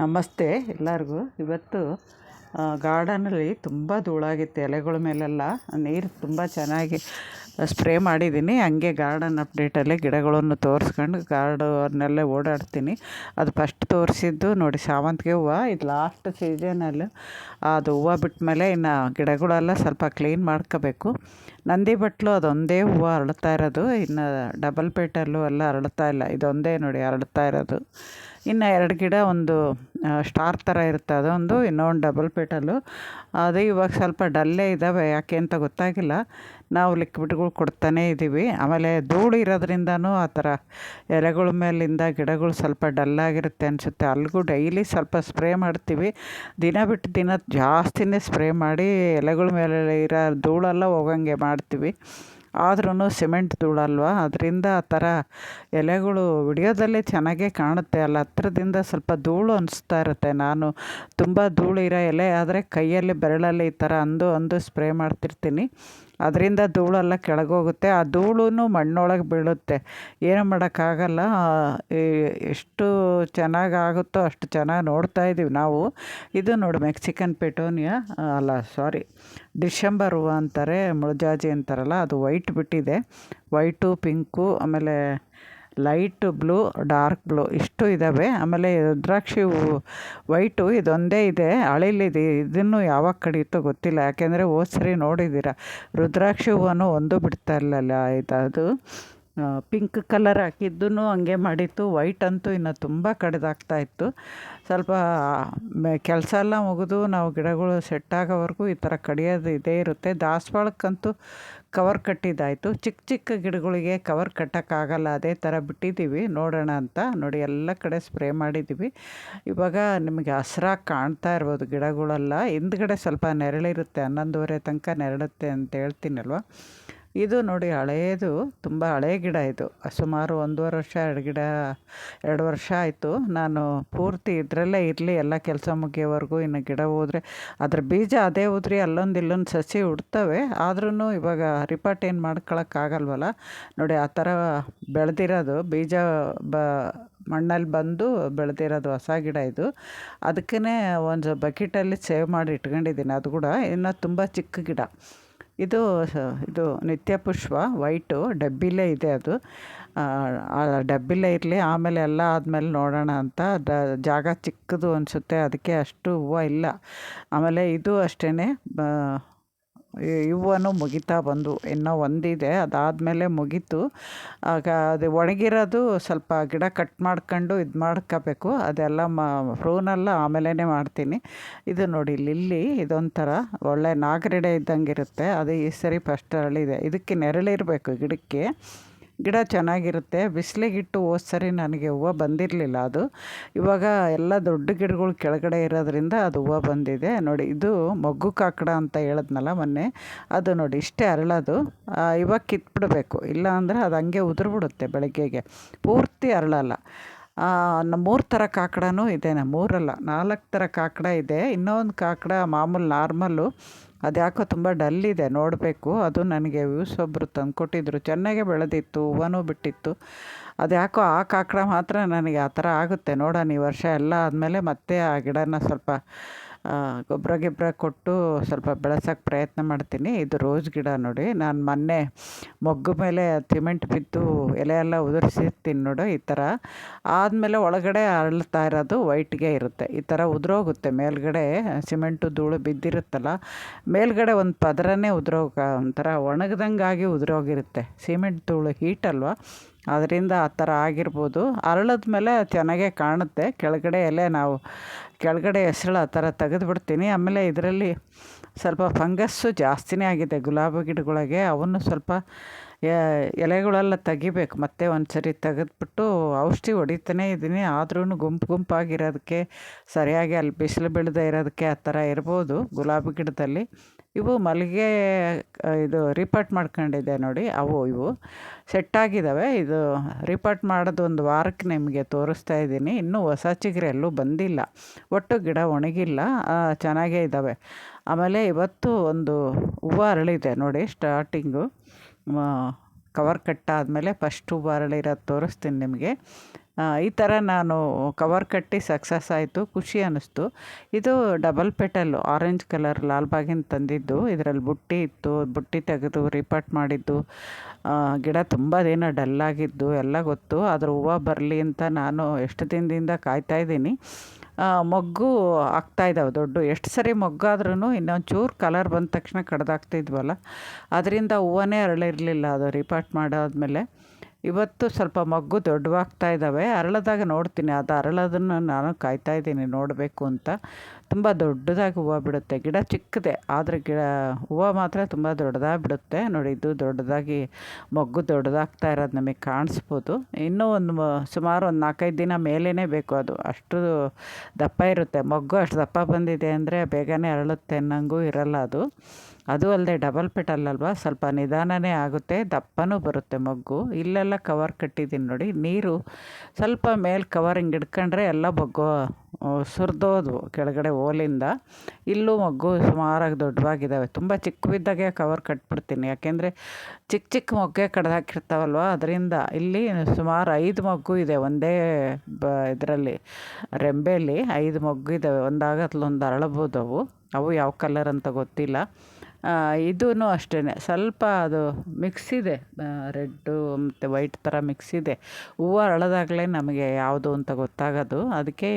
ನಮಸ್ತೆ ಎಲ್ಲರಿಗೂ. ಇವತ್ತು ಗಾರ್ಡನಲ್ಲಿ ತುಂಬ ಧೂಳಾಗಿತ್ತು, ಎಲೆಗಳ ಮೇಲೆಲ್ಲ. ನೀರು ತುಂಬ ಚೆನ್ನಾಗಿ ಸ್ಪ್ರೇ ಮಾಡಿದ್ದೀನಿ. ಹಂಗೆ ಗಾರ್ಡನ್ ಅಪ್ಡೇಟಲ್ಲಿ ಗಿಡಗಳನ್ನು ತೋರಿಸ್ಕೊಂಡು ಗಾರ್ಡನ್ನಲ್ಲೇ ಓಡಾಡ್ತೀನಿ. ಅದು ಫಸ್ಟ್ ತೋರಿಸಿದ್ದು ನೋಡಿ ಸಾವಂತಿಗೆ ಹೂವು. ಇದು ಲಾಸ್ಟ್ ಸೀಸನಲ್ಲಿ ಅದು ಹೂವು ಬಿಟ್ಮೇಲೆ ಇನ್ನು ಗಿಡಗಳೆಲ್ಲ ಸ್ವಲ್ಪ ಕ್ಲೀನ್ ಮಾಡ್ಕೋಬೇಕು. ನಂದಿ ಬಟ್ಲು ಅದೊಂದೇ ಹೂವು ಅರಳ್ತಾ ಇರೋದು. ಇನ್ನು ಡಬಲ್ ಪೇಟಲ್ಲೂ ಎಲ್ಲ ಅರಳ್ತಾ ಇಲ್ಲ. ಇದೊಂದೇ ನೋಡಿ, ಅರಳ್ತಾ ಇರೋದು. ಇನ್ನು ಎರಡು ಗಿಡ ಒಂದು ಸ್ಟಾರ್ ಥರ ಇರುತ್ತೆ. ಅದೊಂದು ಇನ್ನೊಂದು ಡಬಲ್ ಪೇಟಲು ಅದು ಇವಾಗ ಸ್ವಲ್ಪ ಡಲ್ಲೇ ಇದ್ದಾವೆ ಯಾಕೆ ಅಂತ ಗೊತ್ತಾಗಿಲ್ಲ. ನಾವು ಲಿಕ್ವಿಡ್ಗಳು ಕೊಡ್ತಾನೇ ಇದ್ದೀವಿ ಆಮೇಲೆ ಧೂಳು ಇರೋದ್ರಿಂದನೂ ಆ ಥರ ಎಲೆಗಳ ಮೇಲಿಂದ ಗಿಡಗಳು ಸ್ವಲ್ಪ ಡಲ್ಲಾಗಿರುತ್ತೆ ಅನಿಸುತ್ತೆ. ಅಲ್ಲಿಗೂ ಡೈಲಿ ಸ್ವಲ್ಪ ಸ್ಪ್ರೇ ಮಾಡ್ತೀವಿ. ದಿನ ಬಿಟ್ಟು ದಿನ ಜಾಸ್ತಿನೇ ಸ್ಪ್ರೇ ಮಾಡಿ ಎಲೆಗಳ ಮೇಲೆ ಇರೋ ಧೂಳೆಲ್ಲ ಹೋಗಂಗೆ ಮಾಡ್ತೀವಿ. ಆದ್ರೂ ಸಿಮೆಂಟ್ ಧೂಳಲ್ವ? ಅದರಿಂದ ಆ ಥರ ಎಲೆಗಳು ವಿಡಿಯೋದಲ್ಲಿ ಚೆನ್ನಾಗೇ ಕಾಣುತ್ತೆ. ಅಲ್ಲ ಹತ್ರದಿಂದ ಸ್ವಲ್ಪ ಧೂಳು ಅನಿಸ್ತಾ ಇರುತ್ತೆ. ನಾನು ತುಂಬ ಧೂಳು ಇರೋ ಎಲೆ ಆದರೆ ಕೈಯಲ್ಲಿ ಬೆರಳಲ್ಲಿ ಈ ಥರ ಅಂದು ಅಂದು ಸ್ಪ್ರೇ ಮಾಡ್ತಿರ್ತೀನಿ. ಅದರಿಂದ ಧೂಳೆಲ್ಲ ಕೆಳಗೋಗುತ್ತೆ. ಆ ಧೂಳು ಮಣ್ಣೊಳಗೆ ಬೀಳುತ್ತೆ. ಏನು ಮಾಡೋಕ್ಕಾಗಲ್ಲ. ಎಷ್ಟು ಚೆನ್ನಾಗಿ ಆಗುತ್ತೋ ಅಷ್ಟು ಚೆನ್ನಾಗಿ ನೋಡ್ತಾ ಇದ್ದೀವಿ ನಾವು. ಇದು ನೋಡಿ ಮೆಕ್ಸಿಕನ್ ಪೆಟೋನಿಯಾ, ಅಲ್ಲ, ಸಾರಿ ಡಿಸೆಂಬರ್ ಹೂವು ಅಂತಾರೆ, ಮುಳಜಾಜಿ ಅಂತಾರಲ್ಲ, ಅದು ವೈಟ್ ಬಿಟ್ಟಿದೆ ವೈಟು, ಪಿಂಕು, ಆಮೇಲೆ ಲೈಟ್ ಬ್ಲೂ, ಡಾರ್ಕ್ ಬ್ಲೂ ಇಷ್ಟು ಇದ್ದಾವೆ ಆಮೇಲೆ ರುದ್ರಾಕ್ಷಿ ಹೂವು ವೈಟು ಇದೊಂದೇ ಇದೆ. ಅಳಿಲಿದೆ ಇದನ್ನು ಯಾವಾಗ ಕಡಿಯುತ್ತೋ ಗೊತ್ತಿಲ್ಲ. ಯಾಕೆಂದರೆ ಹೋದ ಸರಿ ನೋಡಿದ್ದೀರ? ರುದ್ರಾಕ್ಷಿ ಹೂವನ್ನು ಒಂದು ಬಿಡ್ತಾ ಇರಲಿಲ್ಲ ಇದು, ಅದು. ಪಿಂಕ್ ಕಲರ್ ಹಾಕಿದ್ದು ಹಂಗೆ ಮಾಡಿತ್ತು. ವೈಟ್ ಅಂತೂ ಇನ್ನು ತುಂಬ ಕಡಿದಾಗ್ತಾ ಇತ್ತು. ಸ್ವಲ್ಪ ಕೆಲಸ ಎಲ್ಲ ಮುಗಿದು ನಾವು ಗಿಡಗಳು ಸೆಟ್ ಆಗೋವರೆಗೂ ಈ ಥರ ಕಡಿಯೋದು ಇದೇ ಇರುತ್ತೆ. ದಾಸವಾಳಕ್ಕಂತೂ ಕವರ್ ಕಟ್ಟಿದ್ದಾಯಿತು. ಚಿಕ್ಕ ಚಿಕ್ಕ ಗಿಡಗಳಿಗೆ ಕವರ್ ಕಟ್ಟೋಕ್ಕಾಗಲ್ಲ. ಅದೇ ಥರ ಬಿಟ್ಟಿದ್ದೀವಿ. ನೋಡೋಣ ಅಂತ. ನೋಡಿ, ಎಲ್ಲ ಕಡೆ ಸ್ಪ್ರೇ ಮಾಡಿದ್ದೀವಿ. ಇವಾಗ ನಿಮಗೆ ಹಸ್ರಾಗಿ ಕಾಣ್ತಾ ಇರ್ಬೋದು ಗಿಡಗಳೆಲ್ಲ. ಹಿಂದ್ಗಡೆ ಸ್ವಲ್ಪ ನೆರಳಿರುತ್ತೆ. ಹನ್ನೊಂದುವರೆ ತನಕ ನೆರಳುತ್ತೆ ಅಂತ ಹೇಳ್ತೀನಲ್ವ? ಇದು ನೋಡಿ ಹಳೆಯದು ತುಂಬ ಹಳೆಯ ಗಿಡ ಇದು. ಸುಮಾರು ಒಂದೂವರೆ ವರ್ಷ, ಎರಡು ಗಿಡ, ಎರಡು ವರ್ಷ ಆಯಿತು. ನಾನು ಪೂರ್ತಿ ಇದರಲ್ಲೇ ಇರಲಿ, ಎಲ್ಲ ಕೆಲಸ ಮುಗಿಯೋವರೆಗೂ ಇನ್ನು ಗಿಡ ಹೋದರೆ. ಅದ್ರ ಬೀಜ ಅದೇ ಹೋದ್ರಿ ಅಲ್ಲೊಂದು ಇಲ್ಲೊಂದು ಸಸಿ ಹುಡ್ತವೆ. ಆದ್ರೂ ಇವಾಗ ರಿಪಾರ್ಟ್ ಏನು ಮಾಡ್ಕೊಳಕ್ಕಾಗಲ್ವಲ್ಲ ನೋಡಿ, ಆ ಥರ ಬೆಳೆದಿರೋದು. ಬೀಜ ಬ, ಮಣ್ಣಲ್ಲಿ ಬಂದು ಬೆಳೆದಿರೋದು ಹೊಸ ಗಿಡ ಇದು. ಅದಕ್ಕೇ ಒಂದು ಬಕೆಟಲ್ಲಿ ಸೇವ್ ಮಾಡಿ ಇಟ್ಕೊಂಡಿದ್ದೀನಿ. ಅದು ಕೂಡ ಇನ್ನು ತುಂಬ ಚಿಕ್ಕ ಗಿಡ. ಇದು ಇದು ನಿತ್ಯ ಪುಷ್ಪ, ವೈಟು, ಡಬ್ಬಿಲೇ ಇದೆ ಅದು. ಡಬ್ಬಿಲೇ ಇರಲಿ, ಆಮೇಲೆ ಎಲ್ಲ ಆದಮೇಲೆ ನೋಡೋಣ ಅಂತ. ದ, ಜಾಗ ಚಿಕ್ಕದು ಅನಿಸುತ್ತೆ, ಅದಕ್ಕೆ ಅಷ್ಟು ಹೂವು ಇಲ್ಲ. ಆಮೇಲೆ ಇದು ಅಷ್ಟೇ ಹೂವನ್ನು ಮುಗಿತಾ ಬಂದು ಇನ್ನೂ ಒಂದಿದೆ, ಅದಾದಮೇಲೆ ಮುಗೀತು. ಆಗ ಅದು ಒಣಗಿರೋದು ಸ್ವಲ್ಪ ಗಿಡ ಕಟ್ ಮಾಡ್ಕೊಂಡು ಇದು ಮಾಡ್ಕೋಬೇಕು, ಅದೆಲ್ಲ ಮ ಫ್ರೂನೆಲ್ಲ ಆಮೇಲೆ ಮಾಡ್ತೀನಿ. ಇದು ನೋಡಿ ಲಿಲ್ಲಿ ಇದೊಂಥರ ಒಳ್ಳೆ ನಾಗರಿಡೆ ಇದ್ದಂಗೆ ಇರುತ್ತೆ ಅದು ಈ ಸರಿ ಫಸ್ಟ್ ಅರಳಿದೆ ಇದಕ್ಕೆ ನೆರಳಿರಬೇಕು ಗಿಡಕ್ಕೆ. ಗಿಡ ಚೆನ್ನಾಗಿರುತ್ತೆ. ಬಿಸಿಲಿಗಿಟ್ಟು ಹೋದ ಸರಿ ನನಗೆ ಹೂವು ಬಂದಿರಲಿಲ್ಲ ಅದು. ಇವಾಗ ಎಲ್ಲ ದೊಡ್ಡ ಗಿಡಗಳು ಕೆಳಗಡೆ ಇರೋದ್ರಿಂದ ಅದು ಹೂವು ಬಂದಿದೆ. ನೋಡಿ, ಇದು ಮೊಗ್ಗು ಕಾಕಡ ಅಂತ ಹೇಳಿದ್ನಲ್ಲ ಮೊನ್ನೆ. ಅದು ನೋಡಿ, ಇಷ್ಟೇ ಅರಳೋದು ಇವಾಗ ಕಿತ್ಬಿಡಬೇಕು. ಇಲ್ಲ ಅಂದರೆ ಅದು ಹಂಗೆ ಉದುರ್ಬಿಡುತ್ತೆ ಬೆಳಗ್ಗೆಗೆ. ಪೂರ್ತಿ ಅರಳಲ್ಲ. ಮೂರು ಥರ ಕಾಕಡನೂ ಇದೆ. ಮೂರಲ್ಲ ನಾಲ್ಕು ಥರ ಕಾಕಡ ಇದೆ. ಇನ್ನೊಂದು ಕಾಕಡ ಮಾಮೂಲು ನಾರ್ಮಲ್ಲು. ಅದು ತುಂಬ ಡಲ್ ಇದೆ, ನೋಡಬೇಕು. ಅದು ನನಗೆ ವ್ಯೂಸ್ ಒಬ್ಬರು ತಂದುಕೊಟ್ಟಿದ್ರು ಚೆನ್ನಾಗೇ ಬೆಳೆದಿತ್ತು, ಹೂವನೂ ಬಿಟ್ಟಿತ್ತು. ಅದ್ಯಾಕೋ ಆ ಕಾಕಡ ಮಾತ್ರ ನನಗೆ ಆ ಥರ ಆಗುತ್ತೆ. ನೋಡೋಣ ಈ ವರ್ಷ ಎಲ್ಲ ಆದಮೇಲೆ ಮತ್ತೆ ಆ ಗಿಡನ ಸ್ವಲ್ಪ ಗೊಬ್ಬರ ಗಿಬ್ಬರ ಕೊಟ್ಟು ಸ್ವಲ್ಪ ಬೆಳೆಸೋಕ್ಕೆ ಪ್ರಯತ್ನ ಮಾಡ್ತೀನಿ. ಇದು ರೋಸ್ ಗಿಡ ನೋಡಿ. ನಾನು ಮೊನ್ನೆ ಮೊಗ್ಗು ಮೇಲೆ ಸಿಮೆಂಟ್ ಬಿದ್ದು ಎಲೆ ಎಲ್ಲ ಉದುರಿಸಿರ್ತೀನಿ ನೋಡು ಈ ಥರ. ಆದಮೇಲೆ ಒಳಗಡೆ ಅರಳ್ತಾ ಇರೋದು ವೈಟ್ಗೆ ಇರುತ್ತೆ. ಈ ಥರ ಉದುರೋಗುತ್ತೆ. ಮೇಲ್ಗಡೆ ಸಿಮೆಂಟು ಧೂಳು ಬಿದ್ದಿರುತ್ತಲ್ಲ, ಮೇಲ್ಗಡೆ ಒಂದು ಪದರನೇ ಉದುರೋಗ, ಒಂಥರ ಒಣಗ್ದಂಗಾಗಿ ಉದುರೋಗಿರುತ್ತೆ. ಸಿಮೆಂಟ್ ಧೂಳು ಹೀಟ್ ಅಲ್ವಾ? ಅದರಿಂದ ಆ ಥರ ಆಗಿರ್ಬೋದು. ಅರಳಿದ ಮೇಲೆ ಚೆನ್ನಾಗೇ ಕಾಣುತ್ತೆ. ಕೆಳಗಡೆ ಎಲೆ ನಾವು ಕೆಳಗಡೆ ಹೆಸ್ರು ಆ ಥರ ತೆಗೆದುಬಿಡ್ತೀನಿ. ಆಮೇಲೆ ಇದರಲ್ಲಿ ಸ್ವಲ್ಪ ಫಂಗಸ್ಸು ಜಾಸ್ತಿನೇ ಆಗಿದೆ. ಗುಲಾಬಿ ಗಿಡಗಳಿಗೆ ಅವನ್ನು ಸ್ವಲ್ಪ ಎಲೆಗಳೆಲ್ಲ ತೆಗಿಬೇಕು. ಮತ್ತೆ ಒಂದು ಸರಿ ತೆಗೆದ್ಬಿಟ್ಟು ಔಷಧಿ ಹೊಡಿತಾನೇ ಇದ್ದೀನಿ. ಆದ್ರೂ ಗುಂಪು ಗುಂಪಾಗಿರೋದಕ್ಕೆ, ಸರಿಯಾಗಿ ಅಲ್ಲಿ ಬಿಸಿಲು ಬೀಳದೆ ಇರೋದಕ್ಕೆ ಆ ಥರ ಇರ್ಬೋದು ಗುಲಾಬಿ ಗಿಡದಲ್ಲಿ. ಇವು ಮಲ್ಲಿಗೆ ಇದು ರಿಪೋರ್ಟ್ ಮಾಡ್ಕೊಂಡಿದ್ದೆ ನೋಡಿ. ಅವು ಇವು. ಸೆಟ್ಟಾಗಿದ್ದಾವೆ ಇದು ರಿಪೋರ್ಟ್ ಮಾಡೋದು ಒಂದು ವಾರಕ್ಕೆ ನಿಮಗೆ ತೋರಿಸ್ತಾ ಇದ್ದೀನಿ. ಇನ್ನೂ ಹೊಸ ಚಿಗುರು ಎಲ್ಲೂ ಬಂದಿಲ್ಲ. ಒಟ್ಟು ಗಿಡ ಒಣಗಿಲ್ಲ. ಚೆನ್ನಾಗೇ ಇದ್ದಾವೆ ಆಮೇಲೆ ಇವತ್ತು ಒಂದು ಹೂವು ಅರಳಿದೆ ನೋಡಿ ಸ್ಟಾರ್ಟಿಂಗು ಕವರ್ ಕಟ್ಟಾದಮೇಲೆ ಫಸ್ಟ್ ಹೂವು ಅರಳಿರೋದು ತೋರಿಸ್ತೀನಿ ನಿಮಗೆ. ಈ ಥರ ನಾನು ಕವರ್ ಕಟ್ಟಿ ಸಕ್ಸಸ್ ಆಯಿತು, ಖುಷಿ ಅನ್ನಿಸ್ತು ಇದು ಡಬಲ್ ಪೆಟಲ್ಲು ಆರೆಂಜ್ ಕಲರ್ ಲಾಲ್ಬಾಗಿನ ತಂದಿದ್ದು. ಇದರಲ್ಲಿ ಬುಟ್ಟಿ ಇತ್ತು, ಬುಟ್ಟಿ ತೆಗೆದು ರಿಪಟ್ ಮಾಡಿದ್ದು. ಗಿಡ ತುಂಬ ದಿನ ಡಲ್ಲಾಗಿದ್ದು ಎಲ್ಲ ಗೊತ್ತು. ಅದ್ರ ಹೂವು ಬರಲಿ ಅಂತ ನಾನು ಎಷ್ಟು ದಿನದಿಂದ ಕಾಯ್ತಾ ಇದ್ದೀನಿ. ಮೊಗ್ಗು ಆಗ್ತಾ ಇದ್ದಾವೆ ದೊಡ್ಡ. ಎಷ್ಟು ಸರಿ ಮೊಗ್ಗಾದ್ರೂ ಇನ್ನೊಂದು ಚೂರು ಕಲರ್ ಬಂದ ತಕ್ಷಣ ಕಡ್ದಾಗ್ತಿದ್ವಲ್ಲ ಅದರಿಂದ ಹೂವನೇ ಅರಳಿರಲಿಲ್ಲ ಅದು ರಿಪಾರ್ಟ್ ಮಾಡಾದ್ಮೇಲೆ. ಇವತ್ತು ಸ್ವಲ್ಪ ಮಗ್ಗು ದೊಡ್ಡವಾಗ್ತಾ ಇದ್ದಾವೆ. ಅರಳದಾಗ ನೋಡ್ತೀನಿ. ಅದು ಅರಳೋದನ್ನು ನಾನು ಕಾಯ್ತಾ ಇದ್ದೀನಿ. ನೋಡಬೇಕು ಅಂತ. ತುಂಬ ದೊಡ್ಡದಾಗಿ ಹೂವು ಬಿಡುತ್ತೆ. ಗಿಡ ಚಿಕ್ಕದೆ, ಆದರೆ ಗಿಡ, ಹೂವು ಮಾತ್ರ ತುಂಬ ದೊಡ್ಡದಾಗಿ ಬಿಡುತ್ತೆ. ನೋಡಿ, ಇದು ದೊಡ್ಡದಾಗಿ, ಮೊಗ್ಗು ದೊಡ್ಡದಾಗ್ತಾ ಇರೋದು ನಮಗೆ ಕಾಣಿಸ್ಬೋದು. ಇನ್ನೂ ಒಂದು ಸುಮಾರು ಒಂದು ನಾಲ್ಕೈದು ದಿನ ಮೇಲೇ ಬೇಕು ಅದು. ಅಷ್ಟು ದಪ್ಪ ಇರುತ್ತೆ. ಮೊಗ್ಗು ಅಷ್ಟು ದಪ್ಪ ಬಂದಿದೆ ಅಂದರೆ ಬೇಗನೆ ಅರಳುತ್ತೆ ಅನ್ನಂಗೂ ಇರಲ್ಲ ಅದು. ಅದು ಅಲ್ಲದೆ ಡಬಲ್ ಪೆಟಲ್ಲಲ್ವ ಸ್ವಲ್ಪ ನಿಧಾನವೇ ಆಗುತ್ತೆ. ದಪ್ಪನೂ ಬರುತ್ತೆ ಮೊಗ್ಗು. ಇಲ್ಲೆಲ್ಲ ಕವರ್ ಕಟ್ಟಿದ್ದೀನಿ ನೋಡಿ. ನೀರು ಸ್ವಲ್ಪ ಮೇಲೆ ಕವರ್ ಹಿಂಗೆ ಹಿಡ್ಕೊಂಡ್ರೆ ಎಲ್ಲ ಮೊಗ್ಗು ಸುರಿದೋದ್ವು ಕೆಳಗಡೆ ಓಲಿಂದ ಇಲ್ಲೂ ಮೊಗ್ಗು ಸುಮಾರಾಗಿ ದೊಡ್ಡವಾಗಿದ್ದಾವೆ ತುಂಬ ಚಿಕ್ಕವಿದ್ದಾಗೆ ಕವರ್ ಕಟ್ಬಿಡ್ತೀನಿ. ಯಾಕೆಂದರೆ ಚಿಕ್ಕ ಚಿಕ್ಕ ಮೊಗ್ಗೆ ಕಡ್ದಾಕಿರ್ತಾವಲ್ವ? ಅದರಿಂದ ಇಲ್ಲಿ ಸುಮಾರು ಐದು ಮೊಗ್ಗು ಇದೆ ಒಂದೇ, ಬ, ಇದರಲ್ಲಿ ರೆಂಬೆಯಲ್ಲಿ ಐದು ಮೊಗ್ಗು ಇದ್ದಾವೆ ಒಂದಾಗತ್ಲೊಂದು ಅರಳಬೋದು ಅವು ಅವು ಯಾವ ಕಲರ್ ಅಂತ ಗೊತ್ತಿಲ್ಲ. ಇದೂ ಅಷ್ಟೇ ಸ್ವಲ್ಪ ಅದು ಮಿಕ್ಸ್ ಇದೆ. ರೆಡ್ಡು, ಮತ್ತು ವೈಟ್ ಥರ ಮಿಕ್ಸ್ ಇದೆ. ಹೂವು ಅರಳದಾಗಲೇ ನಮಗೆ ಯಾವುದು ಅಂತ ಗೊತ್ತಾಗೋದು. ಅದಕ್ಕೆ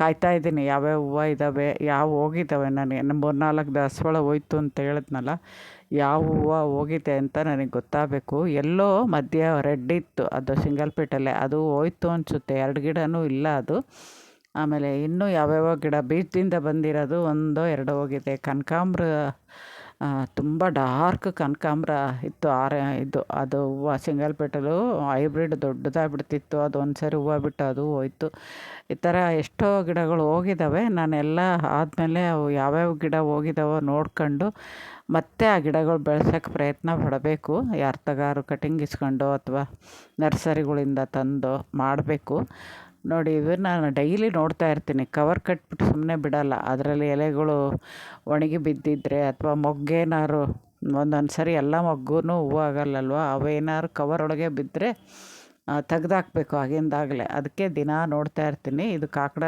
ಕಾಯ್ತಾ ಇದ್ದೀನಿ. ಯಾವ್ಯಾವ ಹೂವು ಇದ್ದಾವೆ ಯಾವ ಹೋಗಿದ್ದಾವೆ ನನಗೆ. ಮೂರು ನಾಲ್ಕು ದಾಸವಾಳ ಹೋಯ್ತು ಅಂತ ಹೇಳಿದ್ನಲ್ಲ, ಯಾವ ಹೂವು ಹೋಗಿದೆ ಅಂತ ನನಗೆ ಗೊತ್ತಾಗಬೇಕು. ಎಲ್ಲೋ ಮಧ್ಯ ರೆಡ್ ಇತ್ತು. ಅದು ಸಿಂಗಲ್ ಪೀಟಲ್ಲೇ. ಅದು ಹೋಯ್ತು ಅನಿಸುತ್ತೆ. ಎರಡು ಗಿಡವೂ ಇಲ್ಲ ಅದು. ಆಮೇಲೆ ಇನ್ನೂ ಯಾವ್ಯಾವ ಗಿಡ ಬೀಜದಿಂದ ಬಂದಿರೋದು ಒಂದೋ ಎರಡೋ ಹೋಗಿದೆ. ಕನಕಾಂಬ್ರ ತುಂಬ ಡಾರ್ಕ್ ಕನಕಾಂಬ್ರ ಇತ್ತು. ಆರೆ, ಇದು, ಅದು ಹೂವು ಸಿಂಗಲ್ ಪೆಟಲು ಹೈಬ್ರಿಡ್ ದೊಡ್ಡದಾಗಿ ಬಿಡ್ತಿತ್ತು ಅದು ಒಂದು ಸರಿ ಹೂವು ಬಿಟ್ಟು ಅದು ಹೋಯ್ತು. ಈ ಥರ ಎಷ್ಟೋ ಗಿಡಗಳು ಹೋಗಿದ್ದಾವೆ ನಾನೆಲ್ಲ ಆದಮೇಲೆ ಅವು ಯಾವ್ಯಾವ ಗಿಡ ಹೋಗಿದ್ದಾವೋ ನೋಡ್ಕೊಂಡು ಮತ್ತೆ ಆ ಗಿಡಗಳು ಬೆಳ್ಸೋಕ್ಕೆ ಪ್ರಯತ್ನ ಪಡಬೇಕು. ಯಾರ ತಗಾರು ಕಟಿಂಗ್ ಇಸ್ಕೊಂಡು ಅಥವಾ ನರ್ಸರಿಗಳಿಂದ ತಂದು ಮಾಡಬೇಕು. ನೋಡಿ ಇದನ್ನು ನಾನು ಡೈಲಿ ನೋಡ್ತಾ ಇರ್ತೀನಿ. ಕವರ್ ಕಟ್ಬಿಟ್ಟು ಸುಮ್ಮನೆ ಬಿಡೋಲ್ಲ. ಅದರಲ್ಲಿ ಎಲೆಗಳು ಒಣಗಿ ಬಿದ್ದಿದ್ದರೆ ಅಥವಾ ಮೊಗ್ಗೇನಾದ್ರು ಒಂದೊಂದು ಸರಿ ಎಲ್ಲ ಮೊಗ್ಗು ಹೂವು ಆಗಲ್ಲಲ್ವ? ಅವೇನಾದ್ರು ಕವರ್ ಒಳಗೆ ಬಿದ್ದರೆ ತೆಗ್ದಾಕ್ಬೇಕು ಆಗಿಂದಾಗಲೇ. ಅದಕ್ಕೆ ದಿನ ನೋಡ್ತಾ ಇರ್ತೀನಿ. ಇದು ಕಾಕಡ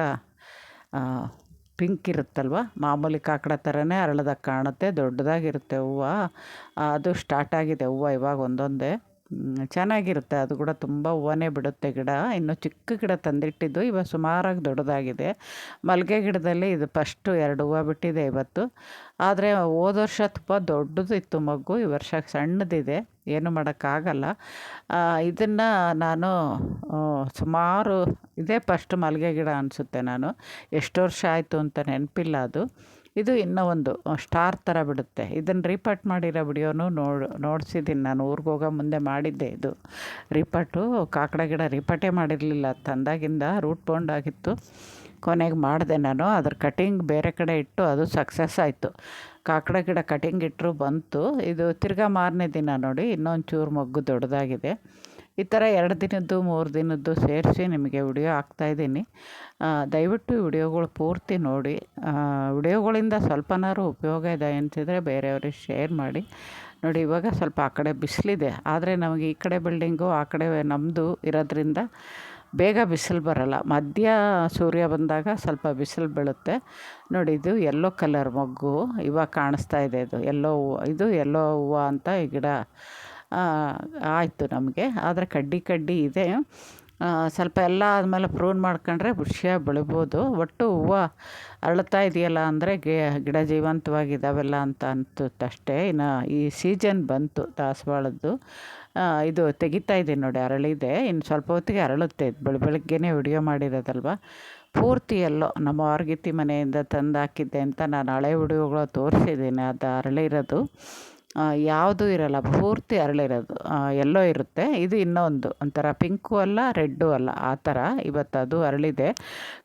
ಪಿಂಕ್ ಇರುತ್ತಲ್ವ? ಮಾಮೂಲಿ ಕಾಕಡ ಥರನೇ ಅರಳದಾಗ ಕಾಣುತ್ತೆ. ದೊಡ್ಡದಾಗಿರುತ್ತೆ ಹೂವು. ಅದು ಸ್ಟಾರ್ಟ್ ಆಗಿದೆ ಹೂವು ಇವಾಗ ಒಂದೊಂದೇ. ಚೆನ್ನಾಗಿರುತ್ತೆ. ಅದು ಕೂಡ ತುಂಬ ಹೂವನೇ ಬಿಡುತ್ತೆ ಗಿಡ. ಇನ್ನು ಚಿಕ್ಕ ಗಿಡ ತಂದಿಟ್ಟಿದ್ದು ಇವಾಗ ಸುಮಾರಾಗಿ ದೊಡ್ಡದಾಗಿದೆ. ಮಲ್ಲಿಗೆ ಗಿಡದಲ್ಲಿ ಇದು ಫಸ್ಟು ಎರಡು ಹೂವು ಬಿಟ್ಟಿದೆ ಇವತ್ತು. ಆದರೆ ಹೋದ ವರ್ಷ ತುಂಬ ದೊಡ್ಡದು ಇತ್ತು ಮಗು ಈ ವರ್ಷ ಸಣ್ಣದಿದೆ. ಏನು ಮಾಡೋಕ್ಕಾಗಲ್ಲ. ಇದನ್ನು ನಾನು ಸುಮಾರು, ಇದೇ ಫಸ್ಟ್ ಮಲ್ಲಿಗೆ ಗಿಡ ಅನಿಸುತ್ತೆ ನಾನು. ಎಷ್ಟು ವರ್ಷ ಆಯಿತು ಅಂತ ನೆನಪಿಲ್ಲ ಅದು. ಇದು ಇನ್ನೂ ಒಂದು ಸ್ಟಾರ್ ಥರ ಬಿಡುತ್ತೆ. ಇದನ್ನು ರೀಪಾಟ್ ಮಾಡಿರೋ ವಿಡಿಯೋನು ನೋಡ್ ನೋಡ್ಸಿದ್ದೀನಿ ನಾನು ಊರಿಗೆ ಹೋಗೋ ಮುಂದೆ ಮಾಡಿದ್ದೆ ಇದು. ರೀಪಾಟು ಕಾಕಡ ಗಿಡ ರೀಪಾಟೇ ಮಾಡಿರಲಿಲ್ಲ. ತಂದಾಗಿಂದ ರೂಟ್ ಬೌಂಡ್ ಆಗಿತ್ತು. ಕೊನೆಗೆ ಮಾಡಿದೆ ನಾನು. ಅದ್ರ ಕಟಿಂಗ್ ಬೇರೆ ಕಡೆ ಇಟ್ಟು ಅದು ಸಕ್ಸಸ್ ಆಯಿತು. ಕಾಕಡ ಗಿಡ ಕಟಿಂಗ್ ಇಟ್ಟರು ಬಂತು. ಇದು ತಿರ್ಗಾ ಮಾರನೇ ದಿನ ನೋಡಿ ಇನ್ನೊಂದು ಚೂರು ಮೊಗ್ಗು ದೊಡ್ಡದಾಗಿದೆ ಈ ಥರ ಎರಡು ದಿನದ್ದು, ಮೂರು ದಿನದ್ದು ಸೇರಿಸಿ ನಿಮಗೆ ವಿಡಿಯೋ ಹಾಕ್ತಾಯಿದ್ದೀನಿ ದಯವಿಟ್ಟು ವಿಡಿಯೋಗಳು ಪೂರ್ತಿ ನೋಡಿ. ವಿಡಿಯೋಗಳಿಂದ ಸ್ವಲ್ಪನಾದ್ರು ಉಪಯೋಗ ಇದೆ ಅಂತಿದ್ರೆ ಬೇರೆಯವ್ರಿಗೆ ಶೇರ್ ಮಾಡಿ. ನೋಡಿ, ಇವಾಗ ಸ್ವಲ್ಪ ಆ ಕಡೆ ಬಿಸಿಲಿದೆ. ಆದರೆ ನಮಗೆ ಈ ಕಡೆ ಬಿಲ್ಡಿಂಗು ಆ ಕಡೆ ನಮ್ಮದು ಇರೋದ್ರಿಂದ ಬೇಗ ಬಿಸಿಲು ಬರಲ್ಲ. ಮಧ್ಯ ಸೂರ್ಯ ಬಂದಾಗ ಸ್ವಲ್ಪ ಬಿಸಿಲು ಬೀಳುತ್ತೆ. ನೋಡಿ, ಇದು ಎಲ್ಲೋ ಕಲರ್ ಮೊಗ್ಗು ಇವಾಗ ಕಾಣಿಸ್ತಾ ಇದೆ. ಇದು ಎಲ್ಲೋ ಹೂವು ಇದು ಎಲ್ಲೋ ಹೂವು ಅಂತ ಈ ಗಿಡ ಆಯಿತು ನಮಗೆ. ಆದರೆ ಕಡ್ಡಿ ಕಡ್ಡಿ ಇದೆ. ಸ್ವಲ್ಪ ಎಲ್ಲ ಆದಮೇಲೆ ಪ್ರೂನ್ ಮಾಡ್ಕೊಂಡ್ರೆ ಖುಷಿಯಾಗಿ ಬೆಳಿಬೋದು. ಒಟ್ಟು ಹೂವು ಅರಳ್ತಾ ಇದೆಯಲ್ಲ ಅಂದರೆ ಗಿಡ ಜೀವಂತವಾಗಿದ್ದಾವೆಲ್ಲ ಅಂತ ಅಷ್ಟೇ ಇನ್ನು ಈ ಸೀಜನ್ ಬಂತು ದಾಸವಾಳದ್ದು. ಇದು ತೆಗಿತಾ ಇದ್ದೀನಿ ನೋಡಿ, ಅರಳಿದೆ. ಇನ್ನು ಸ್ವಲ್ಪ ಹೊತ್ತಿಗೆ ಅರಳುತ್ತೆ. ಬೆಳ, ಬೆಳಗ್ಗೆನೇ ವಿಡಿಯೋ ಮಾಡಿರೋದಲ್ವ? ಪೂರ್ತಿ ಎಲ್ಲೋ ನಮ್ಮ ಆರ್ಗಿತಿ ಮನೆಯಿಂದ ತಂದು ಹಾಕಿದ್ದೆ ಅಂತ ನಾನು ಹಳೆ ವಿಡಿಯೋಗಳು ತೋರಿಸಿದ್ದೀನಿ. ಅದು ಅರಳಿರೋದು. ಯಾವುದೂ ಇರಲ್ಲ, ಪೂರ್ತಿ ಅರಳಿರೋದು ಎಲ್ಲೋ ಇರುತ್ತೆ. ಇದು ಇನ್ನೊಂದು, ಒಂಥರ ಪಿಂಕು ಅಲ್ಲ, ರೆಡ್ಡು ಅಲ್ಲ, ಆ ಥರ ಇವತ್ತು ಅದು ಅರಳಿದೆ.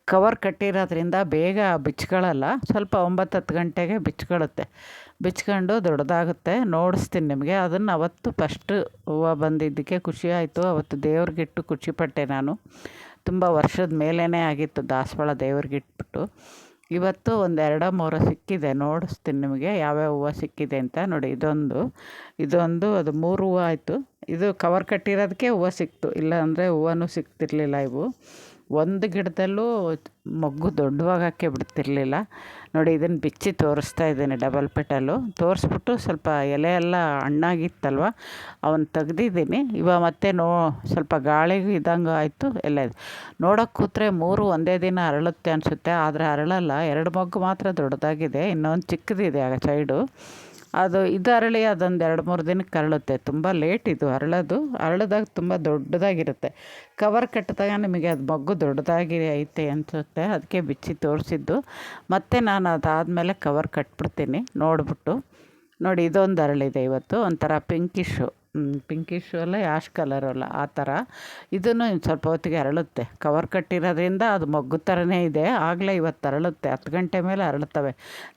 ಕವರ್ ಕಟ್ಟಿರೋದ್ರಿಂದ ಬೇಗ ಬಿಚ್ಕೊಳ್ಳಲ್ಲ, ಸ್ವಲ್ಪ ಒಂಬತ್ತು ಹತ್ತು ಗಂಟೆಗೆ ಬಿಚ್ಕೊಳ್ಳುತ್ತೆ. ಬಿಚ್ಕೊಂಡು ದೊಡ್ಡದಾಗುತ್ತೆ. ನೋಡಿಸ್ತೀನಿ ನಿಮಗೆ. ಅದನ್ನು ಅವತ್ತು ಫಸ್ಟ್ ಹೂವು ಬಂದಿದ್ದಕ್ಕೆ ಖುಷಿ ಆಯಿತು. ಅವತ್ತು ದೇವ್ರಿಗಿಟ್ಟು ಖುಷಿಪಟ್ಟೆ ನಾನು. ತುಂಬ ವರ್ಷದ ಮೇಲೇ ಆಗಿತ್ತು ದಾಸವಾಳ ದೇವ್ರಿಗಿಟ್ಬಿಟ್ಟು. ಇವತ್ತು ಒಂದು ಎರಡು ಮೂರೋ ಸಿಕ್ಕಿದೆ, ನೋಡಿಸ್ತೀನಿ ನಿಮಗೆ ಯಾವ್ಯಾವ ಹೂವು ಸಿಕ್ಕಿದೆ ಅಂತ ನೋಡಿ. ಇದೊಂದು ಇದೊಂದು, ಅದು ಮೂರು ಹೂವು ಆಯಿತು. ಇದು ಕವರ್ ಕಟ್ಟಿರೋದಕ್ಕೆ ಹೂವು ಸಿಕ್ತು ಇಲ್ಲ ಅಂದರೆ ಹೂವನೂ ಸಿಕ್ತಿರ್ಲಿಲ್ಲ ಇವು. ಒಂದು ಗಿಡದಲ್ಲೂ ಮೊಗ್ಗು ದೊಡ್ಡವಾಗಕ್ಕೆ ಬಿಡ್ತಿರಲಿಲ್ಲ. ನೋಡಿ ಇದನ್ನು ಬಿಚ್ಚಿ ತೋರಿಸ್ತಾ ಇದ್ದೀನಿ ಡಬಲ್ ಪೆಟಲು ತೋರಿಸ್ಬಿಟ್ಟು ಸ್ವಲ್ಪ ಎಲೆ ಎಲ್ಲ ಹಣ್ಣಾಗಿತ್ತಲ್ವ? ಅವನ್ನ ತೆಗ್ದಿದ್ದೀನಿ. ಇವಾಗ ಮತ್ತೆ ನೋ, ಸ್ವಲ್ಪ ಗಾಳಿಗೂ ಇದ್ದಂಗೆ ಆಯಿತು ಎಲ್ಲ ನೋಡೋಕೆ ಕೂತ್ರೆ ಮೂರು ಒಂದೇ ದಿನ ಅರಳುತ್ತೆ ಅನಿಸುತ್ತೆ. ಆದರೆ ಅರಳಲ್ಲ. ಎರಡು ಮೊಗ್ಗು ಮಾತ್ರ ದೊಡ್ಡದಾಗಿದೆ. ಇನ್ನೊಂದು ಚಿಕ್ಕದಿದೆ ಆಗ ಸೈಡು. ಅದು ಇದು ಅರಳಿ, ಅದೊಂದು ಎರಡು ಮೂರು ದಿನಕ್ಕೆ ಅರಳುತ್ತೆ. ತುಂಬ ಲೇಟ್ ಇದು. ಅರಳೋದು, ಅರಳಿದಾಗ ತುಂಬ ದೊಡ್ಡದಾಗಿರುತ್ತೆ. ಕವರ್ ಕಟ್ಟಿದಾಗ ನಿಮಗೆ ಅದು ಮಗ್ಗು ದೊಡ್ಡದಾಗಿ ಐತೆ ಅನಿಸುತ್ತೆ. ಅದಕ್ಕೆ ಬಿಚ್ಚಿ ತೋರಿಸಿದ್ದು. ಮತ್ತೆ ನಾನು ಅದಾದಮೇಲೆ ಕವರ್ ಕಟ್ಬಿಡ್ತೀನಿ. ನೋಡಿಬಿಟ್ಟು. ನೋಡಿ, ಇದೊಂದು ಅರಳಿದೆ ಇವತ್ತು. ಒಂಥರ ಪಿಂಕಿಶು ಪಿಂಕಿಶು ಅಲ್ಲ ಯಾಶ್ ಕಲರು ಅಲ್ಲ, ಆ ಥರ ಇದನ್ನು ಇನ್ನು ಸ್ವಲ್ಪ ಹೊತ್ತಿಗೆ ಅರಳುತ್ತೆ. ಕವರ್ ಕಟ್ಟಿರೋದ್ರಿಂದ ಅದು ಮೊಗ್ಗು ಥರನೇ ಇದೆ. ಆಗಲೇ ಇವತ್ತು ಅರಳುತ್ತೆ ಹತ್ತು ಗಂಟೆ ಮೇಲೆ ಅರಳುತ್ತವೆ.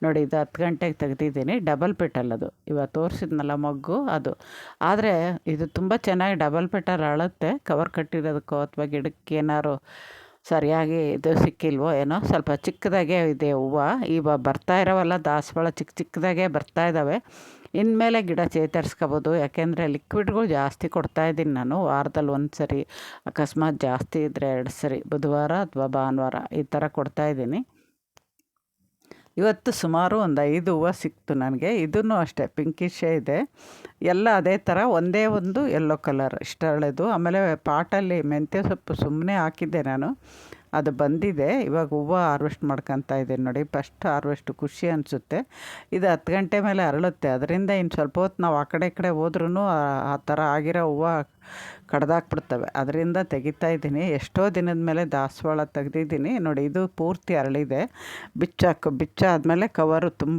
ನೋಡಿ, ಇದು ಹತ್ತು ಗಂಟೆಗೆ ತೆಗ್ದಿದ್ದೀನಿ. ಡಬಲ್ ಪೆಟಲ್ ಅದು. ಇವಾಗ ತೋರಿಸಿದ್ನಲ್ಲ ಮೊಗ್ಗು, ಅದು. ಆದರೆ ಇದು ತುಂಬ ಚೆನ್ನಾಗಿ ಡಬಲ್ ಪೆಟಲ್ ಅರಳುತ್ತೆ. ಕವರ್ ಕಟ್ಟಿರೋದಕ್ಕೋ ಅಥವಾ ಗಿಡಕ್ಕೆ ಏನಾದ್ರು ಸರಿಯಾಗಿ ಇದು ಸಿಕ್ಕಿಲ್ವೋ ಏನೋ, ಸ್ವಲ್ಪ ಚಿಕ್ಕದಾಗೆ ಇದೆ ಹೂವು. ಇವಾಗ ಬರ್ತಾ ಇರೋವಲ್ಲ, ದಾಸವಾಳ ಚಿಕ್ಕ ಚಿಕ್ಕದಾಗೆ ಬರ್ತಾ ಇದ್ದಾವೆ. ಇನ್ಮೇಲೆ ಗಿಡ ಚೇತರಿಸ್ಕೋಬೋದು. ಯಾಕೆಂದರೆ ಲಿಕ್ವಿಡ್ಗಳು ಜಾಸ್ತಿ ಕೊಡ್ತಾಯಿದ್ದೀನಿ ನಾನು. ವಾರದಲ್ಲಿ ಒಂದು ಸರಿ ಅಕಸ್ಮಾತ್ ಜಾಸ್ತಿ ಇದ್ದರೆ ಎರಡು ಸರಿ ಬುಧವಾರ ಅಥವಾ ಭಾನುವಾರ ಈ ಥರ ಕೊಡ್ತಾಯಿದ್ದೀನಿ ಇವತ್ತು ಸುಮಾರು ಒಂದು ಐದು ಹೂವು ಸಿಕ್ತು ನನಗೆ. ಇದೂ ಅಷ್ಟೇ ಪಿಂಕಿಶೇ ಇದೆ. ಎಲ್ಲ ಅದೇ ಥರ ಒಂದೇ ಒಂದು ಯೆಲ್ಲೋ ಕಲರ್ ಇಷ್ಟರಳೆದು ಆಮೇಲೆ ಪಾಟಲ್ಲಿ ಮೆಂತ್ಯ ಸೊಪ್ಪು ಸುಮ್ಮನೆ ಹಾಕಿದ್ದೆ ನಾನು. ಅದು ಬಂದಿದೆ. ಇವಾಗ ಹೂವು ಹಾರ್ವೆಸ್ಟ್ ಮಾಡ್ಕೊತಾ ಇದ್ದೀನಿ ನೋಡಿ. ಫಸ್ಟ್ ಹಾರ್ವೆಸ್ಟ್ ಖುಷಿ ಅನಿಸುತ್ತೆ. ಇದು ಹತ್ತು ಗಂಟೆ ಮೇಲೆ ಅರಳುತ್ತೆ. ಅದರಿಂದ ಇನ್ನು ಸ್ವಲ್ಪ ಹೊತ್ತು ನಾವು ಆ ಕಡೆ ಈ ಕಡೆ ಹೋದ್ರೂ ಆ ಥರ ಆಗಿರೋ ಹೂವು ಕಡ್ದಾಕ್ಬಿಡ್ತವೆ. ಅದರಿಂದ ತೆಗಿತಾ ಇದ್ದೀನಿ. ಎಷ್ಟೋ ದಿನದ ಮೇಲೆ ದಾಸವಾಳ ತೆಗ್ದಿದ್ದೀನಿ. ನೋಡಿ, ಇದು ಪೂರ್ತಿ ಅರಳಿದೆ. ಬಿಚ್ಚಾಕು, ಬಿಚ್ಚಾದಮೇಲೆ ಕವರು ತುಂಬ